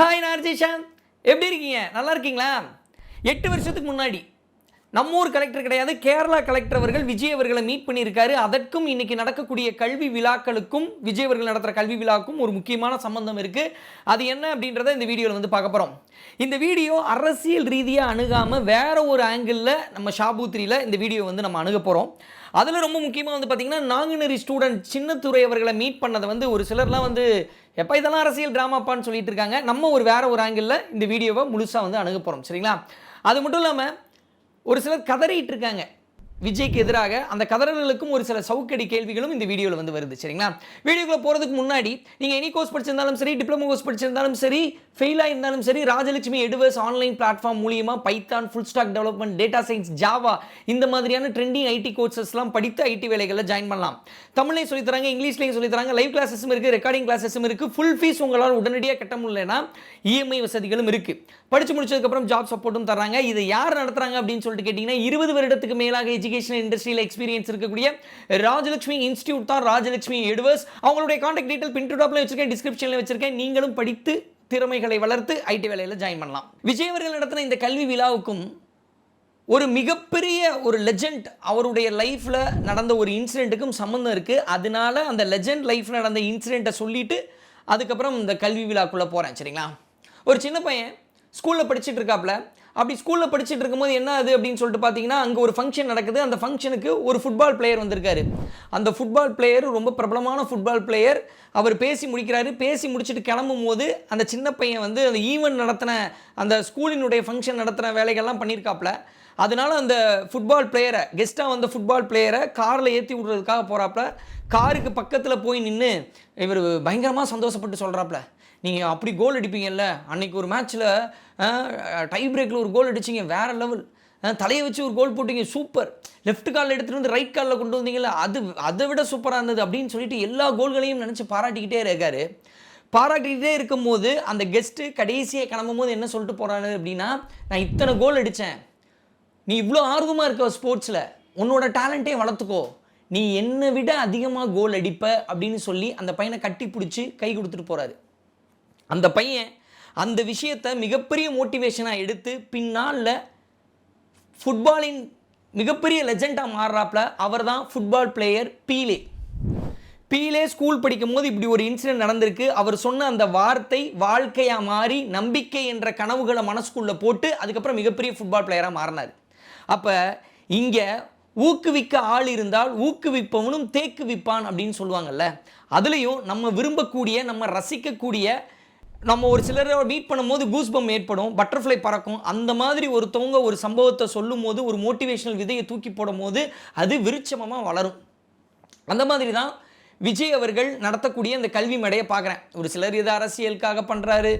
Hi நார்ஜிஷா எப்படி இருக்கீங்க? நல்லா இருக்கீங்களா? எட்டு வருஷத்துக்கு முன்னாடி நம்ம ஊர் கலெக்டர் கிடையாது கேரளா கலெக்டர் அவர்கள் விஜய் அவர்களை மீட் பண்ணியிருக்காரு. அதற்கும் இன்னைக்கு நடக்கக்கூடிய கல்வி விழாக்களுக்கும் விஜய் அவர்கள் நடத்துகிற கல்வி விழாவுக்கும் ஒரு முக்கியமான சம்பந்தம் இருக்குது அது என்ன அப்படின்றத இந்த வீடியோவில் வந்து பார்க்க போகிறோம் இந்த வீடியோ அரசியல் ரீதியாக அணுகாமல் வேற ஒரு ஆங்கிளில் நம்ம ஷாபூத்ரியில் இந்த வீடியோ வந்து நம்ம அணுக போகிறோம் அதில் ரொம்ப முக்கியமாக வந்து பார்த்திங்கன்னா நாங்குநேரி ஸ்டூடெண்ட் சின்னத்துறை அவர்களை மீட் பண்ணதை வந்து ஒரு சிலர்லாம் வந்து எப்போ இதெல்லாம் அரசியல் ட்ராமாப்பான்னு சொல்லிட்டு இருக்காங்க. நம்ம ஒரு வேற ஒரு ஆங்கிளில் இந்த வீடியோவை முழுசாக வந்து அணுக போகிறோம் சரிங்களா? அது மட்டும் இல்லாமல் ஒரு சிலர் கதறிட்டு இருக்காங்க. விஜய்க்கு எதிராக அந்த கதறல்களுக்கும் ஒரு சில சவுக்கடி கேள்விகளும் இந்த வீடியோவில் வந்து வருது சரிங்களா? வீடியோக்குள்ளே போகிறதுக்கு முன்னாடி நீங்கள் எனி கோர்ஸ் படிச்சிருந்தாலும் சரி டிப்ளமோ கோர்ஸ் படிச்சிருந்தாலும் சரி ஃபெயிலாக இருந்தாலும் சரி ராஜலட்சுமி எடுவர்ஸ் ஆன்லைன் பிளாட்ஃபார்ம் மூலியமாக Python full stack development data science Java இந்த மாதிரியான ட்ரெண்டிங் ஐடி கோர்சஸ்லாம் படித்து ஐடி வேலைகளில் ஜாயின் பண்ணலாம். தமிழ்லையும் சொல்லித்தராங்க இங்கிலீஷ்லையும் சொல்லித்தராங்க லைவ் கிளாஸஸும் இருக்குது ரெக்கார்டிங் கிளாஸஸும் இருக்குது ஃபுல் ஃபீஸ் உங்களால் உடனடியாக கட்ட முடியலன்னா இஎம்ஐ வசதிகளும் இருக்குது படித்து முடிச்சதுக்கப்புறம் ஜாப் சப்போர்ட்டும் தராங்க இதை யார் நடத்துகிறாங்க அப்படின்னு சொல்லிட்டு கேட்டிங்கன்னா இருபது வருடத்துக்கு மேலாக எஜுகேஷன் இண்டஸ்ட்ரியில் எக்ஸ்பீரியன்ஸ் இருக்கக்கூடிய ராஜலட்சுமி இன்ஸ்டியூட் தான் ராஜலட்சுமி எடுவர்ஸ் அவங்களுடைய காண்டாக்ட் டீட்டெயில் பின் டாப்ல வச்சிருக்கேன் டிஸ்கிரிப்ஷனில் வச்சிருக்கேன். நீங்களும் படித்து திறமைகளை வளர்த்து ஐடி வேலையில் ஜாயின் பண்ணலாம். விஜய் அவர்கள் நடத்தின இந்த கல்வி விழாவுக்கும் ஒரு மிகப்பெரிய ஒரு லெஜெண்ட் அவருடைய லைஃப்பில் நடந்த ஒரு இன்சிடெண்ட்டுக்கும் சம்மந்தம் இருக்குது அதனால அந்த லெஜண்ட் லைஃப்பில் நடந்த இன்சிடெண்ட்டை சொல்லிட்டு அதுக்கப்புறம் இந்த கல்வி விழாக்குள்ளே போகிறேன் சரிங்களா? ஒரு சின்ன பையன் ஸ்கூலில் படிச்சுட்டு இருக்காப்புல அப்படி ஸ்கூலில் படிச்சுட்டு இருக்கும்போது என்ன அது அப்படின்னு சொல்லிட்டு பார்த்தீங்கன்னா அங்கே ஒரு ஃபங்க்ஷன் நடக்குது. அந்த ஃபங்க்ஷனுக்கு ஒரு ஃபுட்பால் பிளேயர் வந்திருக்காரு. அந்த ஃபுட்பால் பிளேயர் ரொம்ப பிரபலமான ஃபுட்பால் பிளேயர் அவர் பேசி முடிக்கிறாரு. பேசி முடிச்சுட்டு கிளம்பும் போது அந்த சின்ன பையன் வந்து அந்த ஈவெண்ட் நடத்தின அந்த ஸ்கூலினுடைய ஃபங்க்ஷன் நடத்தின வேலைகள்லாம் பண்ணியிருக்காப்புல அதனால அந்த ஃபுட்பால் பிளேயரை கெஸ்ட்டாக வந்த ஃபுட்பால் பிளேயரை காரில் ஏற்றி விட்றதுக்காக போகிறாப்புல காருக்கு பக்கத்தில் போய் நின்று இவர் பயங்கரமாக சந்தோஷப்பட்டு சொல்கிறாப்புல நீங்கள் அப்படி கோல் அடிப்பீங்கல்ல? அன்னைக்கு ஒரு மேட்ச்சில் டை பிரேக்கில் ஒரு கோல் அடிச்சிங்க வேறு லெவல் தலையை வச்சு ஒரு கோல் போட்டிங்க சூப்பர் லெஃப்ட் காலில் எடுத்துகிட்டு வந்து ரைட் காலில் கொண்டு வந்தீங்கல்ல அது அதை விட சூப்பராக இருந்தது அப்படின்னு சொல்லிட்டு எல்லா கோல்களையும் நினச்சி பாராட்டிக்கிட்டே இருக்காரு. பாராட்டிக்கிட்டே இருக்கும்போது அந்த கெஸ்ட்டு கடைசியாக கிளம்பும் போது என்ன சொல்லிட்டு போகிறாரு அப்படின்னா நான் இத்தனை கோல் அடித்தேன் நீ இவ்வளோ ஆர்வமாக இருக்க ஸ்போர்ட்ஸில் உன்னோட டேலண்ட்டே வளர்த்துக்கோ. நீ என்னை விட அதிகமாக கோல் அடிப்ப அப்படின்னு சொல்லி அந்த பையனை கட்டி பிடிச்சி கை கொடுத்துட்டு போகிறாரு அந்த பையன் அந்த விஷயத்தை மிகப்பெரிய மோட்டிவேஷனாக எடுத்து பின்னால் ஃபுட்பாலின் மிகப்பெரிய லெஜெண்டாக மாறுறாப்புல அவர் தான் football player Pele Pele school படிக்கும் போது இப்படி ஒரு இன்சிடென்ட் நடந்திருக்கு. அவர் சொன்ன அந்த வார்த்தை வாழ்க்கையாக மாறி நம்பிக்கை என்ற கனவுகளை மனசுக்குள்ளே போட்டு அதுக்கப்புறம் மிகப்பெரிய ஃபுட்பால் பிளேயராக மாறினார். அப்போ இங்கே ஊக்குவிக்க ஆள் இருந்தால் ஊக்குவிப்பவனும் தேக்குவிப்பான் அப்படின்னு சொல்லுவாங்கல்ல. அதுலேயும் நம்ம விரும்பக்கூடிய நம்ம ரசிக்கக்கூடிய நம்ம ஒரு சிலரை மீட் பண்ணும்போது கூஸ்பம் ஏற்படும் பட்டர்ஃப்ளை பறக்கும். அந்த மாதிரி ஒருத்தவங்க ஒரு சம்பவத்தை சொல்லும் போது ஒரு மோட்டிவேஷனல் விதையை தூக்கி போடும் போது அது விருட்சமமாக வளரும். அந்த மாதிரி தான் விஜய் அவர்கள் நடத்தக்கூடிய அந்த கல்வி மேடையை பார்க்குறேன். ஒரு சிலர் இது அரசியலுக்காக பண்ணுறாரு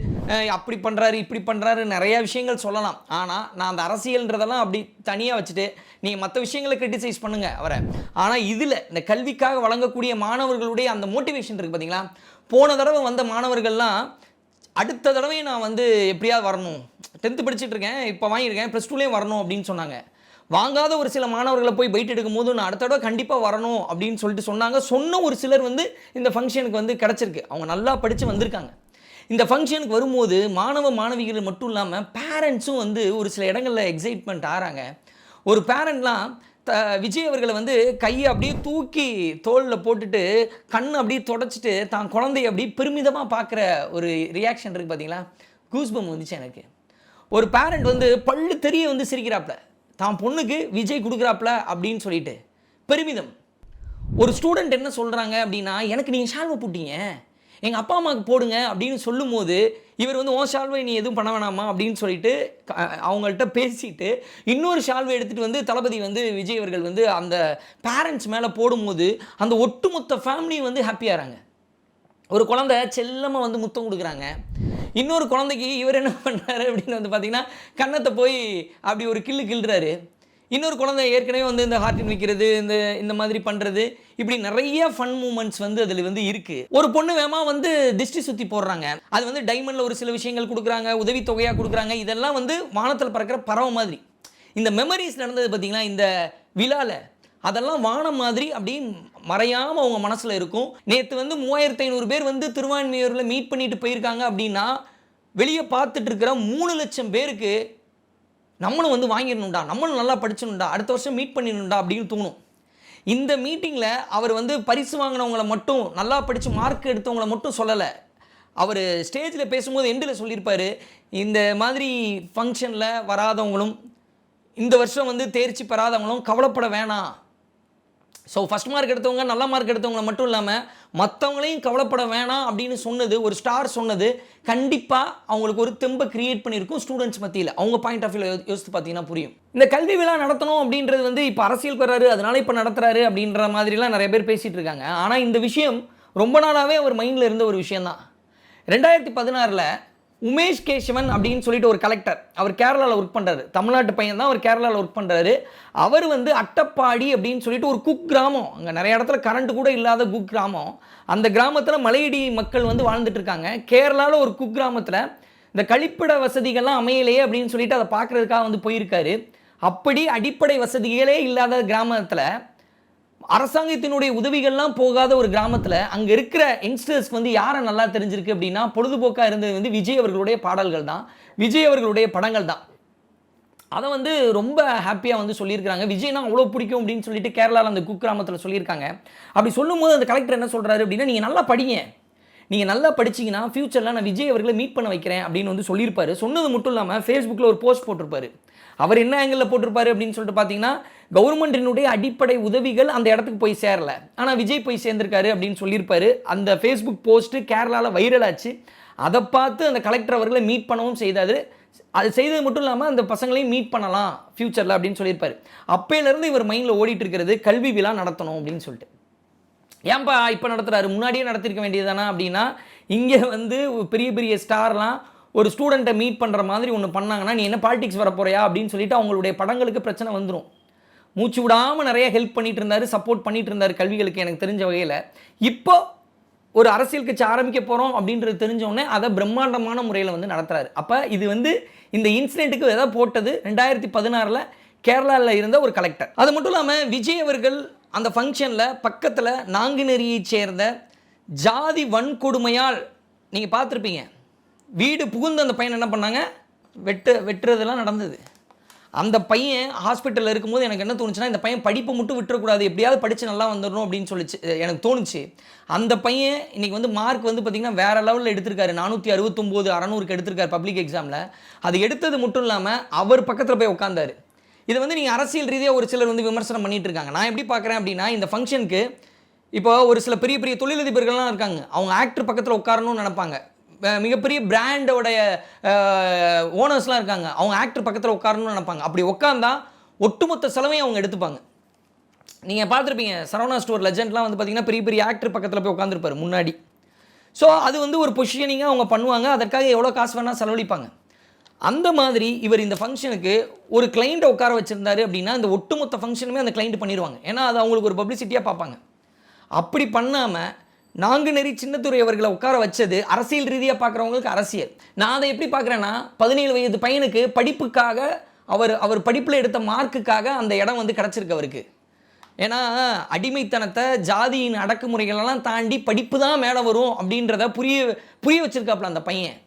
அப்படி பண்ணுறாரு இப்படி பண்ணுறாரு நிறையா விஷயங்கள் சொல்லலாம். ஆனால் நான் அந்த அரசியல்ன்றதெல்லாம் அப்படி தனியாக வச்சுட்டு நீங்கள் மற்ற விஷயங்களை கிரிட்டிசைஸ் பண்ணுங்கள் அவரை. ஆனால் இதில் இந்த கல்விக்காக வழங்கக்கூடிய மாணவர்களுடைய அந்த மோட்டிவேஷன் இருக்குது பார்த்தீங்களா போன தடவை வந்த மாணவர்கள்லாம் அடுத்த தடவை நான் வந்து எப்படியாவது வரணும். டென்த்து படிச்சுட்டு இருக்கேன் இப்போ வாங்கியிருக்கேன் ப்ளஸ் டூலேயும் வரணும் அப்படின்னு சொன்னாங்க. வாங்காத ஒரு சில மாணவர்களை போய் பைட் எடுக்கும் போது நான் அடுத்த தடவை கண்டிப்பாக வரணும் அப்படின்னு சொல்லிட்டு சொன்னாங்க. சொன்ன ஒரு சிலர் வந்து இந்த ஃபங்க்ஷனுக்கு வந்து கிடச்சிருக்கு. அவங்க நல்லா படித்து வந்திருக்காங்க. இந்த ஃபங்க்ஷனுக்கு வரும்போது மாணவ மாணவிகள் மட்டும் இல்லாமல் பேரண்ட்ஸும் வந்து ஒரு சில இடங்களில் எக்ஸைட்மெண்ட் ஆகிறாங்க ஒரு பேரண்ட்லாம் த விஜய் அவர்களை வந்து கையை அப்படியே தூக்கி தோளில் போட்டுட்டு கண் அப்படியே தொடச்சிட்டு தான் குழந்தைய அப்படியே பெருமிதமாக பார்க்குற ஒரு ரியாக்ஷன் இருக்குது பார்த்தீங்களா கூஸ்பம் வந்துச்சு எனக்கு. ஒரு பேரண்ட் வந்து பல்லு தெரிய வந்து சிரிக்கிறாப்புல தான் பொண்ணுக்கு விஜய் கொடுக்குறாப்புல அப்படின்னு சொல்லிட்டு. பெருமிதம். ஒரு ஸ்டூடெண்ட் என்ன சொல்கிறாங்க அப்படின்னா எனக்கு நீங்கள் ஷால்வை போட்டீங்க. எங்கள் அப்பா அம்மாவுக்கு போடுங்க அப்படின்னு சொல்லும்போது இவர் வந்து ஓ ஷால்வை நீ எதுவும் பண்ண வேணாமா? அப்படின்னு சொல்லிட்டு க- அவங்கள்ட்ட பேசிட்டு இன்னொரு ஷால்வை எடுத்துகிட்டு வந்து தளபதி வந்து விஜய் அவர்கள் வந்து அந்த பேரண்ட்ஸ் மேலே போடும்போது அந்த ஒட்டுமொத்த ஃபேமிலியும் வந்து ஹாப்பியாகிறாங்க ஒரு குழந்தை செல்லமாக வந்து முத்தம் கொடுக்குறாங்க. இன்னொரு குழந்தைக்கு இவர் என்ன பண்ணுறாரு அப்படின்னு வந்து பார்த்திங்கன்னா கன்னத்தை போய் அப்படி ஒரு கில்லு கிள்ளுறாரு இன்னொரு குழந்தை ஏற்கனவே வந்து இந்த ஹார்ட் வைக்கிறது இந்த இந்த மாதிரி பண்ணுறது இப்படி நிறைய ஃபன் மூமெண்ட்ஸ் வந்து அதில் வந்து இருக்குது ஒரு பொண்ணு வேமா வந்து திஷ்டி சுற்றி போடுறாங்க. அது வந்து டைமண்டில் ஒரு சில விஷயங்கள் கொடுக்குறாங்க உதவித்தொகையாக கொடுக்குறாங்க. இதெல்லாம் வந்து வானத்தில் பறக்கிற பறவை மாதிரி. இந்த மெமரிஸ் நடந்தது பார்த்திங்கன்னா இந்த விழாவில் அதெல்லாம் வானம் மாதிரி அப்படி மறையாமல் அவங்க மனசில் இருக்கும். நேற்று வந்து மூவாயிரத்து ஐநூறு பேர் வந்து திருவான்மையூரில் மீட் பண்ணிட்டு போயிருக்காங்க அப்படின்னா வெளியே பார்த்துட்டு இருக்கிற மூணு லட்சம் பேருக்கு நம்மளும் வந்து வாங்கிடணும்டா நம்மளும் நல்லா படிச்சிடணும்டா அடுத்த வருஷம் மீட் பண்ணிடணும்டா அப்படின்னு தோணும். இந்த மீட்டிங்கில் அவர் வந்து பரிசு வாங்கினவங்கள மட்டும் நல்லா படித்து மார்க் எடுத்தவங்கள மட்டும் சொல்லலை. அவர் ஸ்டேஜில் பேசும்போது எண்டில் சொல்லியிருப்பார் இந்த மாதிரி ஃபங்க்ஷனில் வராதவங்களும் இந்த வருஷம் வந்து தேர்ச்சி பெறாதவங்களும் கவலைப்பட வேணாம். ஸோ ஃபஸ்ட் மார்க் எடுத்தவங்க நல்ல மார்க் எடுத்தவங்களை மட்டும் இல்லாமல் மற்றவங்களையும் கவலைப்பட வேணாம் அப்படின்னு சொன்னது ஒரு ஸ்டார் சொன்னது கண்டிப்பாக அவங்களுக்கு ஒரு தெம்பை கிரியேட் பண்ணியிருக்கும் ஸ்டூடெண்ட்ஸ் மத்தியில். அவங்க பாயிண்ட் ஆஃப் வியூ யோசித்து பார்த்தீங்கன்னா புரியும். இந்த கல்வி விழா நடத்தணும் அப்படின்றது வந்து இப்போ அரசியல் வர்றாரு அதனால இப்போ நடத்துறாரு அப்படின்ற மாதிரிலாம் நிறைய பேர் பேசிகிட்டு இருக்காங்க. ஆனால் இந்த விஷயம் ரொம்ப நாளாகவே அவர் மைண்டில் இருந்த ஒரு விஷயம்தான். ரெண்டாயிரத்தி பதினாறில் உமேஷ் கேசவன் அப்படின்னு சொல்லிட்டு ஒரு கலெக்டர் அவர் கேரளாவில் ஒர்க் பண்ணுறாரு தமிழ்நாட்டு பையன் தான் அவர் கேரளாவில் ஒர்க் பண்ணுறாரு அவர் வந்து அட்டப்பாடி அப்படின்னு சொல்லிட்டு ஒரு குக் கிராமம். அங்கே நிறைய இடத்துல கரண்ட் கூட இல்லாத குக் கிராமம். அந்த கிராமத்தில் மலையடி மக்கள் வந்து வாழ்ந்துட்டு இருக்காங்க. கேரளாவில் ஒரு குக் கிராமத்தில் இந்த கழிப்பிட வசதிகள்லாம் அமையலையே அப்படின்னு சொல்லிட்டு அதை பார்க்குறதுக்காக வந்து போயிருக்காரு. அப்படி அடிப்படை வசதிகளே இல்லாத கிராமத்தில் அரசாங்கத்தினுடைய உதவிகள்லாம் போகாத ஒரு கிராமத்தில் அங்கே இருக்கிற யங்ஸ்டர்ஸ்க்கு வந்து யாரை நல்லா தெரிஞ்சிருக்கு அப்படின்னா பொழுதுபோக்காக இருந்தது வந்து விஜய் அவர்களுடைய பாடல்கள் தான். விஜய் அவர்களுடைய படங்கள் தான். அதை வந்து ரொம்ப ஹாப்பியாக வந்து சொல்லியிருக்காங்க விஜய்னா அவ்வளோ பிடிக்கும் அப்படின்னு சொல்லிட்டு கேரளாவில் அந்த குக் கிராமத்தில் சொல்லியிருக்காங்க. அப்படி சொல்லும்போது அந்த கலெக்டர் என்ன சொல்கிறாரு அப்படின்னா நீங்கள் நல்லா படிங்க. நீங்கள் நல்லா படிச்சிங்கன்னா ஃப்யூச்சரில் நான் விஜய் அவர்களை மீட் பண்ண வைக்கிறேன் அப்படின்னு வந்து சொல்லியிருப்பாரு. சொன்னது மட்டும் இல்லாமல் ஃபேஸ்புக்கில் ஒரு போஸ்ட் போட்டிருப்பாரு. அவர் என்ன ஆங்கிளில் போட்டிருப்பாரு அப்படின்னு சொல்லிட்டு பார்த்தீங்கன்னா கவர்மெண்ட்டினுடைய அடிப்படை உதவிகள் அந்த இடத்துக்கு போய் சேரல. ஆனால் விஜய் போய் சேர்ந்திருக்காரு அப்படின்னு சொல்லியிருப்பாரு. அந்த ஃபேஸ்புக் போஸ்ட்டு கேரளாவில் வைரல் ஆச்சு. அதை பார்த்து அந்த கலெக்டர் அவர்களை மீட் பண்ணவும் செய்தார். அது செய்தது மட்டும் இல்லாமல் அந்த பசங்களையும் மீட் பண்ணலாம் ஃப்யூச்சரில் அப்படின்னு சொல்லியிருப்பாரு. அப்போலேருந்து இவர் மைண்டில் ஓடிட்டு இருக்கிறது கல்வி விழா நடத்தணும் அப்படின்னு சொல்லிட்டு. ஏன்பா இப்போ நடத்துகிறாரு முன்னாடியே நடத்திருக்க வேண்டியதானா அப்படின்னா இங்கே வந்து பெரிய பெரிய ஸ்டார்லாம் ஒரு ஸ்டூடெண்ட்டை மீட் பண்ணுற மாதிரி ஒன்று பண்ணாங்கன்னா நீ என்ன பாலிடிக்ஸ் வர போறியா அப்படின்னு சொல்லிட்டு அவங்களுடைய படங்களுக்கு பிரச்சனை வந்துடும் மூச்சு விடாமல் நிறைய ஹெல்ப் பண்ணிட்டு இருந்தார் சப்போர்ட் பண்ணிட்டு இருந்தார் கல்விகளுக்கு எனக்கு தெரிஞ்ச வகையில். இப்போ ஒரு அரசியல் கட்சி ஆரம்பிக்க போகிறோம் அப்படின்றது தெரிஞ்சோடனே அதை பிரம்மாண்டமான முறையில் வந்து நடத்துகிறாரு அப்போ இது வந்து இந்த இன்சிடெண்ட்டுக்கு எதை போட்டது ரெண்டாயிரத்தி பதினாறில் கேரளாவில் இருந்த ஒரு கலெக்டர் அது மட்டும் இல்லாமல் விஜய் அவர்கள் அந்த ஃபங்க்ஷனில் பக்கத்தில் நாங்குநெறியைச் சேர்ந்த ஜாதி வன்கொடுமையால் நீங்கள் பார்த்துருப்பீங்க. வீடு புகுந்து அந்த பையன் என்ன பண்ணாங்க? வெட்டு வெட்டுறதெல்லாம் நடந்தது. அந்த பையன் ஹாஸ்பிட்டலில் இருக்கும்போது எனக்கு என்ன தோணுச்சுன்னா இந்த பையன் படிப்பை மட்டும் விட்டுறக்கூடாது. எப்படியாவது படித்து நல்லா வந்துடணும் அப்படின்னு சொல்லிச்சு. எனக்கு தோணுச்சு. அந்த பையன் இன்றைக்கி வந்து மார்க் வந்து பார்த்திங்கன்னா வேறு லெவலில் எடுத்திருக்காரு. நானூற்றி அறுபத்தொம்போது அறநூறுக்கு எடுத்திருக்காரு பப்ளிக் எக்ஸாமில் அது எடுத்தது மட்டும் இல்லாமல் அவர் பக்கத்தில் போய் உட்காந்தாரு இதை வந்து நீங்கள் அரசியல் ரீதியாக ஒரு சிலர் வந்து விமர்சனம் பண்ணிட்டு இருக்காங்க நான் எப்படி பார்க்குறேன் அப்படின்னா இந்த ஃபங்க்ஷனுக்கு இப்போ ஒரு சில பெரிய பெரிய தொழிலதிபர்கள்லாம் இருக்காங்க. அவங்க ஆக்டர் பக்கத்தில் உட்காரணும்னு நினைப்பாங்க. மிகப்பெரிய பிராண்டோடைய ஓனர்ஸ்லாம் இருக்காங்க. அவங்க ஆக்டர் பக்கத்தில் உட்காரணும்னு நினைப்பாங்க. அப்படி உட்காந்தா ஒட்டுமொத்த செலவையும் அவங்க எடுத்துப்பாங்க. நீங்கள் பார்த்துருப்பீங்க சரவணா ஸ்டோர் லெஜெண்ட்லாம் வந்து பார்த்தீங்கன்னா பெரிய பெரிய ஆக்டர் பக்கத்தில் போய் உட்காந்துருப்பாரு முன்னாடி. ஸோ அது வந்து ஒரு பொசிஷனிங்காக அவங்க பண்ணுவாங்க. அதற்காக எவ்வளோ காசு வேணால் செலவழிப்பாங்க. அந்த மாதிரி இவர் இந்த ஃபங்க்ஷனுக்கு ஒரு கிளைண்ட்டை உட்கார வச்சுருந்தாரு அப்படின்னா இந்த ஒட்டுமொத்த ஃபங்க்ஷனுமே அந்த கிளைண்ட் பண்ணிடுவாங்க. ஏன்னா அது அவங்களுக்கு ஒரு பப்ளிசிட்டியாக பார்ப்பாங்க. அப்படி பண்ணாமல் நாங்குநெறி சின்னத்துறை அவர்களை உட்கார வச்சது அரசியல் ரீதியாக பார்க்குறவங்களுக்கு அரசியல். நான் அதை எப்படி பார்க்குறேன்னா பதினேழு வயது பையனுக்கு படிப்புக்காக அவர் அவர் படிப்பில் எடுத்த மார்க்குக்காக அந்த இடம் வந்து கிடச்சிருக்கு அவருக்கு. ஏன்னா அடிமைத்தனத்தை ஜாதியின் அடக்குமுறைகளெல்லாம் தாண்டி படிப்பு தான் மேலே வரும் அப்படின்றத புரிய புரிய வச்சுருக்காப்புல அந்த பையன்.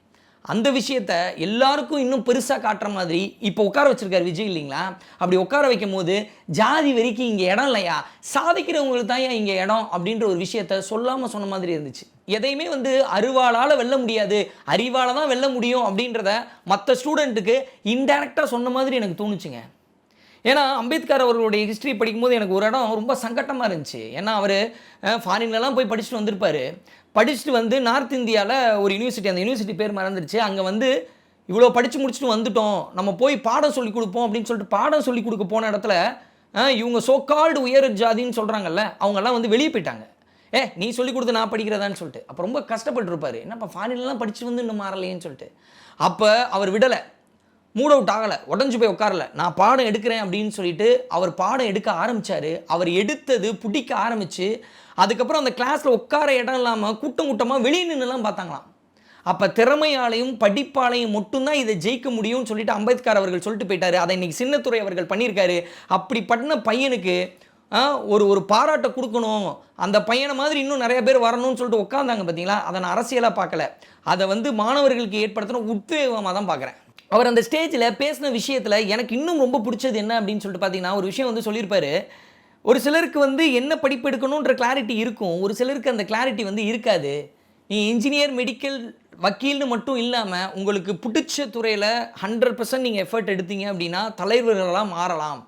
அந்த விஷயத்த எல்லாருக்கும் இன்னும் பெருசாக காட்டுற மாதிரி இப்போ உட்கார வச்சுருக்காரு விஜய் இல்லைங்களா? அப்படி உட்கார வைக்கும் போது ஜாதி வரைக்கும் இங்கே இடம் இல்லையா? சாதிக்கிறவங்களுக்கு தான் ஏன் இங்கே இடம் அப்படின்ற ஒரு விஷயத்த சொல்லாமல் சொன்ன மாதிரி இருந்துச்சு. எதையுமே வந்து அருவாளால் வெல்ல முடியாது. அறிவால் தான் வெல்ல முடியும் அப்படின்றத மற்ற ஸ்டூடெண்ட்டுக்கு இன்டெரக்டாக சொன்ன மாதிரி எனக்கு தோணுச்சுங்க. ஏன்னா அம்பேத்கர் அவர்களுடைய ஹிஸ்ட்ரி படிக்கும்போது எனக்கு ஒரு இடம் ரொம்ப சங்கட்டமாக இருந்துச்சு. ஏன்னா அவர் ஃபாரின்லலாம் போய் படிச்சுட்டு வந்திருப்பார். படிச்சுட்டு வந்து நார்த் இந்தியாவில் ஒரு யூனிவர்சிட்டி அந்த யூனிவர்சிட்டி பேர் மறந்துருச்சு. அங்கே வந்து இவ்வளோ படித்து முடிச்சுட்டு வந்துட்டோம். நம்ம போய் பாடம் சொல்லி கொடுப்போம் அப்படின்னு சொல்லிட்டு பாடம் சொல்லி கொடுக்க போன இடத்துல இவங்க சோக்கால்டு உயர் ஜாதின்னு சொல்கிறாங்கல்ல அவங்கெல்லாம் வந்து வெளியே போயிட்டாங்க. ஏ நீ சொல்லி கொடுத்து நான் படிக்கிறதான்னு சொல்லிட்டு. அப்போ ரொம்ப கஷ்டப்பட்டுருப்பார். என்னப்பா ஃபாரின்லாம் படித்து வந்து இன்னும் மாறலையேன்னு சொல்லிட்டு. அப்போ அவர் விடலை. மூட் அவுட் ஆகலை உடஞ்சி போய் உட்காரல. நான் பாடம் எடுக்கிறேன் அப்படின்னு சொல்லிட்டு அவர் பாடம் எடுக்க ஆரம்பித்தார் அவர் எடுத்தது பிடிக்க ஆரம்பித்து அதுக்கப்புறம் அந்த கிளாஸில் உட்கார இடம் இல்லாமல் கூட்டம் கூட்டமாக வெளியே நின்றுலாம் பார்த்தாங்களாம். அப்போ திறமையாலையும் படிப்பாலையும் மட்டும்தான் இதை ஜெயிக்க முடியும்னு சொல்லிட்டு அம்பேத்கர் அவர்கள் சொல்லிட்டு போயிட்டாரு. அதை இன்னைக்கு சின்னத்துறை அவர்கள் பண்ணியிருக்காரு. அப்படி பண்ண பையனுக்கு ஒரு ஒரு பாராட்டை கொடுக்கணும். அந்த பையனை மாதிரி இன்னும் நிறைய பேர் வரணும்னு சொல்லிட்டு உட்காந்தாங்க பார்த்தீங்களா அதை நான் அரசியலாக பார்க்கல. அதை வந்து மாணவர்களுக்கு ஏற்படுத்தின உத்வேகமாக தான் பார்க்குறேன். அவர் அந்த ஸ்டேஜில் பேசின விஷயத்தில் எனக்கு இன்னும் ரொம்ப பிடிச்சது என்ன அப்படின்னு சொல்லிட்டு பார்த்தீங்கன்னா ஒரு விஷயம் வந்து சொல்லியிருப்பாரு. ஒரு சிலருக்கு வந்து என்ன படிப்பு எடுக்கணுன்ற கிளாரிட்டி இருக்கும். ஒரு சிலருக்கு அந்த கிளாரிட்டி வந்து இருக்காது. நீ இன்ஜினியர் மெடிக்கல் வக்கீல்னு மட்டும் இல்லாமல் உங்களுக்கு பிடிச்ச துறையில் ஹண்ட்ரட் பர்சன்ட் நீங்கள் எஃபர்ட் எடுத்தீங்க அப்படின்னா தலைவர்களாக மாறலாம்.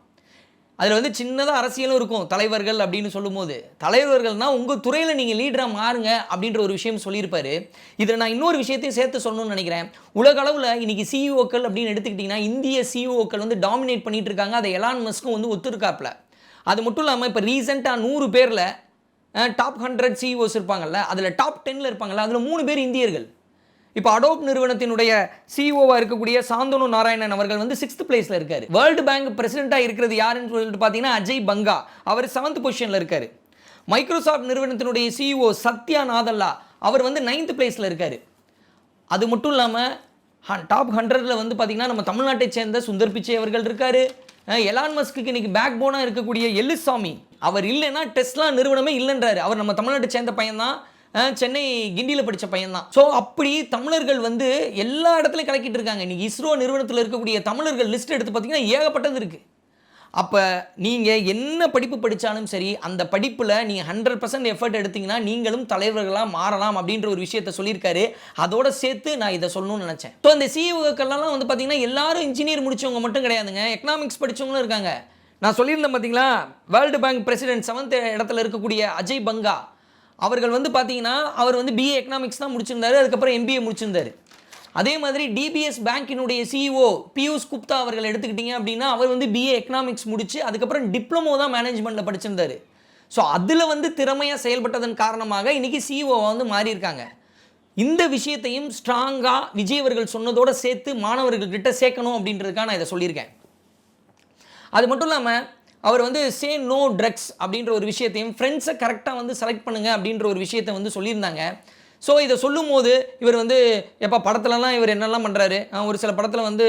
அதில் வந்து சின்னதாக அரசியலும் இருக்கும் தலைவர்கள் அப்படின்னு சொல்லும்போது. தலைவர்கள்னால் உங்கள் துறையில் நீங்கள் லீடராக மாறுங்க அப்படின்ற ஒரு விஷயம் சொல்லியிருப்பாரு. இதில் நான் இன்னொரு விஷயத்தையும் சேர்த்து சொல்லணும்னு நினைக்கிறேன். உலக அளவில் இன்னைக்கு சிஇஓக்கள் அப்படின்னு எடுத்துக்கிட்டிங்கன்னா இந்திய சிஇஓக்கள் வந்து டாமினேட் பண்ணிட்டு இருக்காங்க. அதை எலான் மஸ்க்கும் வந்து ஒத்துருக்காப்பில். அது மட்டும் இல்லாமல் இப்போ ரீசெண்டாக நூறு பேரில் டாப் ஹண்ட்ரட் சிஇஓஸ் இருப்பாங்கல்ல அதில் டாப் டென்னில் இருப்பாங்கல்ல அதில் மூணு பேர் இந்தியர்கள். இப்போ அடோப் நிறுவனத்தினுடைய சிஇஓவாக இருக்கக்கூடிய சாந்தனு நாராயணன் அவர்கள் வந்து சிக்ஸ்த் பிளேஸில் இருக்கார். வேர்ல்டு பேங்க் பிரசிடென்ட்டாக இருக்கிறது யாருன்னு சொல்லிட்டு பார்த்தீங்கன்னா அஜய் பங்கா. அவர் செவன்த் பொசிஷனில் இருக்கார். மைக்ரோசாஃப்ட் நிறுவனத்தினுடைய சிஇஓ சத்யா நாதல்லா அவர் வந்து நைன்த் பிளேஸில் இருக்கார். அது மட்டும் இல்லாமல் டாப் ஹண்ட்ரடில் வந்து பார்த்தீங்கன்னா நம்ம தமிழ்நாட்டை சேர்ந்த சுந்தர் பிச்சை அவர்கள் இருக்கார். எலான் மஸ்க்கு இன்னைக்கு பேக் போனாக இருக்கக்கூடிய எல்லுசாமி அவர் இல்லைன்னா டெஸ்லா நிறுவனமே இல்லைன்றாரு. அவர் நம்ம தமிழ்நாட்டை சேர்ந்த பையன்தான். சென்னை கிண்டியில் படித்த பையன்தான். ஸோ அப்படி தமிழர்கள் வந்து எல்லா இடத்துலையும் கலக்கிட்டு இருக்காங்க. இன்னைக்கு இஸ்ரோ நிறுவனத்தில் இருக்கக்கூடிய தமிழர்கள் லிஸ்ட் எடுத்து பார்த்தீங்கன்னா ஏகப்பட்டது இருக்குது அப்போ நீங்கள் என்ன படிப்பு படித்தாலும் சரி அந்த படிப்பில் நீங்கள் ஹண்ட்ரட் பர்சன்ட் எஃபர்ட் எடுத்தீங்கன்னா நீங்களும் தலைவர்களாக மாறலாம் அப்படின்ற ஒரு விஷயத்த சொல்லியிருக்காரு. அதோட சேர்த்து நான் இதை சொல்லணும்னு நினச்சேன். ஸோ இந்த சிஇஓக்கள்லாம் வந்து பார்த்தீங்கன்னா எல்லாரும் இன்ஜினியர் முடிச்சவங்க மட்டும் கிடையாதுங்க. எக்கனாமிக்ஸ் படித்தவங்களும் இருக்காங்க. நான் சொல்லியிருந்தேன் பார்த்தீங்களா வேர்ல்டு பேங்க் பிரசிடென்ட் செவன்த் இடத்துல இருக்கக்கூடிய அஜய் பங்கா. அவர்கள் வந்து பார்த்தீங்கன்னா அவர் வந்து பிஏ எக்கனாமிக்ஸ் தான் முடிச்சிருந்தாரு அதுக்கப்புறம் எம்பிஏ முடிச்சிருந்தாரு. அதே மாதிரி டிபிஎஸ் பேங்கினுடைய சிஇஓ பியூஷ் குப்தா அவர்கள் எடுத்துக்கிட்டீங்க அப்படின்னா அவர் வந்து பிஏ எக்கனாமிக்ஸ் முடிச்சு அதுக்கப்புறம் டிப்ளமோ தான் மேனேஜ்மெண்ட்டில் படிச்சிருந்தாரு. ஸோ அதில் வந்து திறமையாக செயல்பட்டதன் காரணமாக இன்னைக்கு சிஇஓவாக வந்து மாறியிருக்காங்க. இந்த விஷயத்தையும் ஸ்ட்ராங்காக விஜய் அவர்கள் சொன்னதோடு சேர்த்து மாணவர்கள்கிட்ட சேர்க்கணும் அப்படின்றதுக்காக நான் இதை சொல்லியிருக்கேன். அது மட்டும் இல்லாமல் அவர் வந்து சே நோ ட்ரக்ஸ் அப்படின்ற ஒரு விஷயத்தையும் ஃப்ரெண்ட்ஸை கரெக்டாக வந்து செலக்ட் பண்ணுங்க அப்படின்ற ஒரு விஷயத்தை வந்து சொல்லியிருந்தாங்க. ஸோ இதை சொல்லும்போது இவர் வந்து எப்போ படத்துலலாம் இவர் என்னெல்லாம் பண்ணுறாரு ஒரு சில படத்தில் வந்து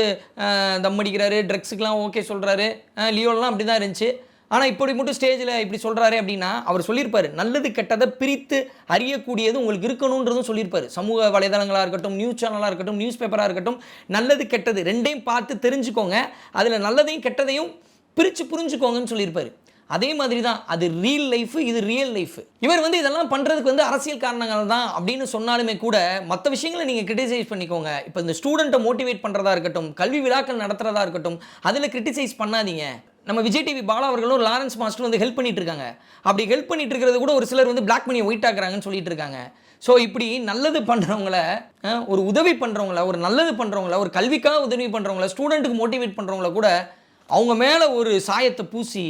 தம் அடிக்கிறாரு ட்ரக்ஸுக்கெலாம் ஓகே சொல்கிறாரு லியோலாம் அப்படி தான் இருந்துச்சு. ஆனால் இப்படி மட்டும் ஸ்டேஜில் இப்படி சொல்கிறாரு அப்படின்னா அவர் சொல்லியிருப்பார். நல்லது கெட்டதை பிரித்து அறியக்கூடியது உங்களுக்கு இருக்கணுன்றதும் சொல்லியிருப்பாரு. சமூக வலைதளங்களாக இருக்கட்டும் நியூஸ் சேனலாக இருக்கட்டும் நியூஸ் பேப்பராக இருக்கட்டும் நல்லது கெட்டது ரெண்டையும் பார்த்து தெரிஞ்சுக்கோங்க. அதில் நல்லதையும் கெட்டதையும் பிரித்து புரிஞ்சுக்கோங்கன்னு சொல்லியிருப்பாரு. அதே மாதிரி தான் அது ரியல் லைஃப் இது ரியல் லைஃப் இவர் வந்து இதெல்லாம் பண்ணுறதுக்கு வந்து அரசியல் காரணங்கள் தான் அப்படின்னு சொன்னாலுமே கூட மற்ற விஷயங்களை நீங்கள் கிரிட்டிசைஸ் பண்ணிக்கோங்க. இப்போ இந்த ஸ்டூடெண்ட்டை மோட்டிவேட் பண்ணுறதா இருக்கட்டும் கல்வி விழாக்கள் நடத்துறதா இருக்கட்டும் அதில் கிரிட்டிசைஸ் பண்ணாதீங்க. நம்ம விஜய் டிவி பாலா அவர்களும் லாரன்ஸ் மாஸ்டர் வந்து ஹெல்ப் பண்ணிட்டு இருக்காங்க. அப்படி ஹெல்ப் பண்ணிட்டு இருக்கிறது கூட ஒரு சிலர் வந்து பிளாக் பண்ணி ஒயிட் ஆக்குறாங்கன்னு சொல்லிட்டு இருக்காங்க. ஸோ இப்படி நல்லது பண்ணுறவங்கள ஒரு உதவி பண்ணுறவங்கள ஒரு நல்லது பண்ணுறவங்கள ஒரு கல்விக்காக உதவி பண்ணுறவங்கள ஸ்டூடெண்ட்டுக்கு மோட்டிவேட் பண்ணுறவங்கள கூட அவங்க மேலே ஒரு சாயத்தை பூசி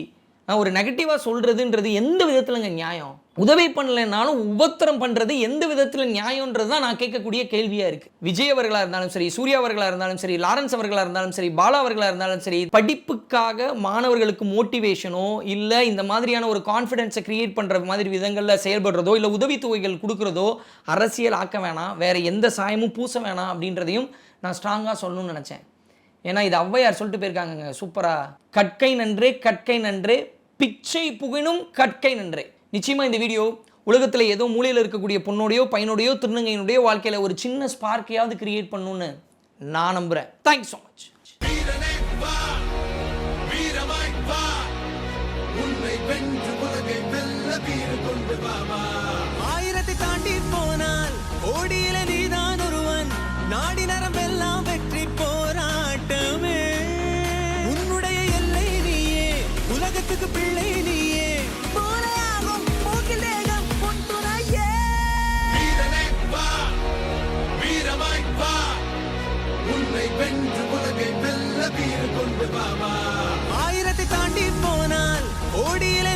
நான் ஒரு நெகட்டிவாக சொல்கிறதுன்றது எந்த விதத்துலங்க நியாயம்? உதவி பண்ணலைன்னாலும் உபத்திரம் பண்ணுறது எந்த விதத்தில் நியாயன்றது தான் நான் கேட்கக்கூடிய கேள்வியாக இருக்குது விஜய் அவர்களாக இருந்தாலும் சரி சூர்யா அவர்களாக இருந்தாலும் சரி லாரன்ஸ் அவர்களாக இருந்தாலும் சரி பாலா அவர்களாக இருந்தாலும் சரி படிப்புக்காக மாணவர்களுக்கு மோட்டிவேஷனோ இல்லை இந்த மாதிரியான ஒரு கான்ஃபிடென்ஸை க்ரியேட் பண்ணுற மாதிரி விதங்களில் செயல்படுறதோ இல்லை உதவித்தொகைகள் கொடுக்குறதோ அரசியல் ஆக்க வேணாம் வேறு எந்த சாயமும் பூச வேணாம் அப்படின்றதையும் நான் ஸ்ட்ராங்காக சொல்லணும்னு நினச்சேன். ஏன்னா இது ஔவையார் சொல்லிட்டு போயிருக்காங்க சூப்பரா. கற்கை நன்றே கற்கை நன்றே பிச்சை புகினும் கற்கை நன்றே. நிச்சயமா இந்த வீடியோ உலகத்தில் ஏதோ மூலையில் இருக்கக்கூடிய பொண்ணோடையோ பையனோடையோ திருநங்கையினுடைய வாழ்க்கையில் ஒரு சின்ன ஸ்பார்க்கையாவது கிரியேட் பண்ணணும்னு நான் நம்புகிறேன் தேங்க்ஸ் ஸோ மச் ஓடியில